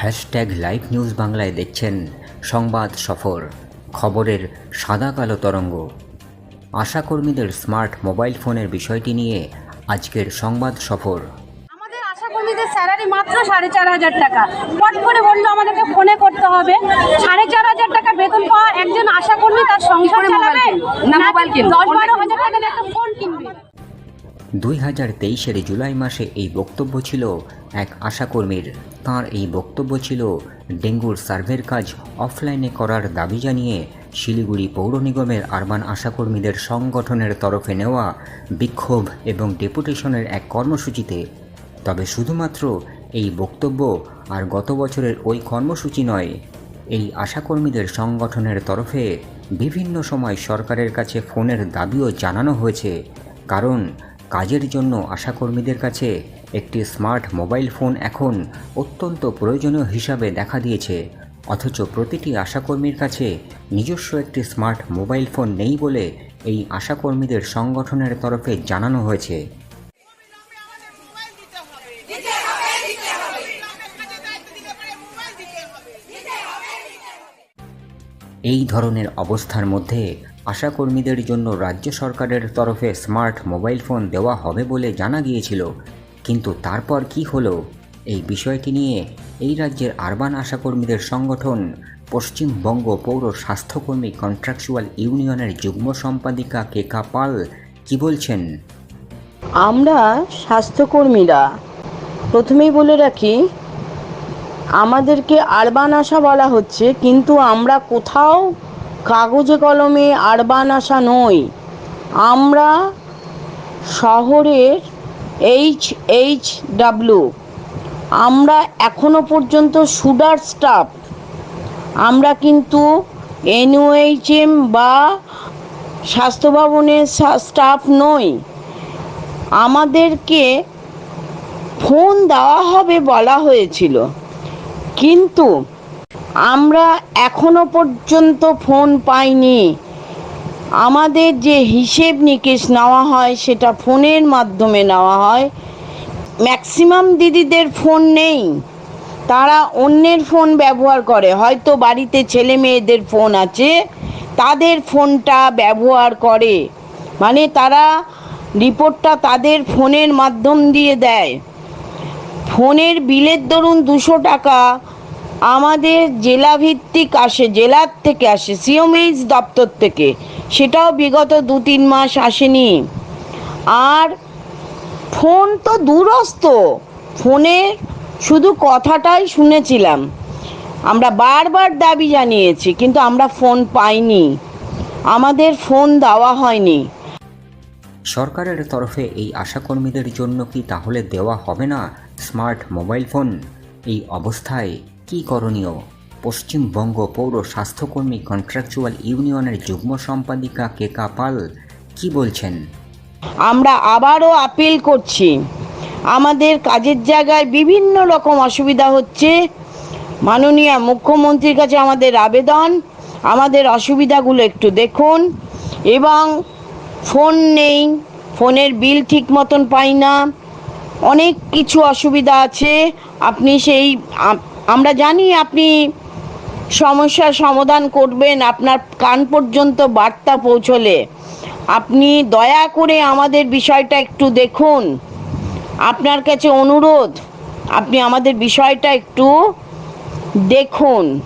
Hashtag live news বাংলায় দেখছেন সংবাদ সফর খবরের সাদা কালো তরঙ্গ। আশাকর্মীদের স্মার্ট মোবাইল ফোনের বিষয়টি নিয়ে আজকের সংবাদ সফর। আমাদের স্যালারি মাত্র সাড়ে চার হাজার টাকা। পট করে বলল আমাদেরকে ফোনে করতে হবে। সাড়ে চার হাজার টাকা বেতন পাওয়া একজন আশাকর্মী তার সংসার চালাবে? না মোবাইল কিনবে? দশ বারো হাজার টাকার একটা ফোন কিনবে? দুই হাজার তেইশের জুলাই মাসে এই বক্তব্য ছিল এক আশাকর্মীর তার এই বক্তব্য ছিল ডেঙ্গুর সার্ভের কাজ অফলাইনে করার দাবি জানিয়ে শিলিগুড়ি পৌর নিগমের আরবান আশাকর্মীদের সংগঠনের তরফে নেওয়া বিক্ষোভ এবং ডেপুটেশনের এক কর্মসূচিতে। তবে শুধুমাত্র এই বক্তব্য আর গত বছরের ওই কর্মসূচি নয়, এই আশাকর্মীদের সংগঠনের তরফে বিভিন্ন সময় সরকারের কাছে ফোনের দাবিও জানানো হয়েছে। কারণ কাজের জন্য আশাকর্মীদের কাছে একটি স্মার্ট মোবাইল ফোন এখন অত্যন্ত প্রয়োজনীয় হিসাবে দেখা দিয়েছে। অথচ প্রতিটি আশাকর্মীর কাছে নিজস্ব একটি স্মার্ট মোবাইল ফোন নেই বলে এই আশাকর্মীদের সংগঠনের তরফে জানানো হয়েছে। এই ধরনের অবস্থার মধ্যে আশাকর্মীদের জন্য রাজ্য সরকারের তরফে স্মার্ট মোবাইল ফোন দেওয়া হবে বলে জানা গিয়েছিল। কিন্তু তারপর কি হলো? এই বিষয়টি নিয়ে এই রাজ্যের আরবান আশাকর্মীদের সংগঠন, পশ্চিমবঙ্গ পৌর স্বাস্থ্যকর্মী কন্ট্রাকচুয়াল ইউনিয়নের যুগ্ম সম্পাদিকা কেকা পাল কি বলছেন? আমরা স্বাস্থ্যকর্মীরা প্রথমেই বলে রাখি আমাদেরকে আরবান আশা বলা হচ্ছে, কিন্তু আমরা কোথাও কাগজে কলমে আরবান আশা নই। আমরা শহরের এইচ এইচ ডাব্লু আমরা এখনও পর্যন্ত সুডার স্টাফ। আমরা কিন্তু এনওএইচএম বা স্বাস্থ্য ভবনের স্টাফ নই। আমাদেরকে ফোন দেওয়া হবে বলা হয়েছিল। কিন্তু আমরা এখনও পর্যন্ত ফোন পাইনি। আমাদের যে হিসেব নিকেশ নেওয়া হয়, সেটা ফোনের মাধ্যমে নেওয়া হয়। ম্যাক্সিমাম দিদিদের ফোন নেই। তারা অন্যের ফোন ব্যবহার করে। হয়তো বাড়িতে ছেলে মেয়েদের ফোন আছে, তাদের ফোনটা ব্যবহার করে। মানে তারা রিপোর্টটা তাদের ফোনের মাধ্যম দিয়ে দেয়। ফোনের বিলের দরুন দুশো টাকা আমাদের জেলাভিত্তিক আসে, জেলার থেকে আসে সিওমএইচ দপ্তর থেকে। সেটাও বিগত দু তিন মাস আসেনি। আর ফোন তো দূরস্থ ফোনে শুধু কথাটাই শুনেছিলাম। আমরা বারবার দাবি জানিয়েছি, কিন্তু আমরা ফোন পাইনি। আমাদের ফোন দেওয়া হয়নি। সরকারের তরফে এই আশাকর্মীদের জন্য কি তাহলে দেওয়া হবে না স্মার্ট মোবাইল ফোন? এই অবস্থায় কি করণীয়? পশ্চিমবঙ্গ পৌর স্বাস্থ্যকর্মী কন্ট্রাকচুয়াল ইউনিয়নের যুগ্ম সম্পাদিকা কেকা পাল কি বলছেন? আমরা আবারও আপিল করছি। আমাদের কাজের জায়গায় বিভিন্ন রকম অসুবিধা হচ্ছে। মাননীয় মুখ্যমন্ত্রীর কাছে আমাদের আবেদন। আমাদের অসুবিধাগুলো একটু দেখুন এবং ফোন নেই, ফোনের বিল ঠিক মতন পাই না, অনেক কিছু অসুবিধা আছে। আপনি সেই আমরা জানি আপনি সমস্যার সমাধান করবেন, আপনার কান পর্যন্ত বার্তা পৌঁছলে। আপনি দয়া করে আমাদের বিষয়টা একটু দেখুন। আপনার কাছে অনুরোধ, আপনি আমাদের বিষয়টা একটু দেখুন।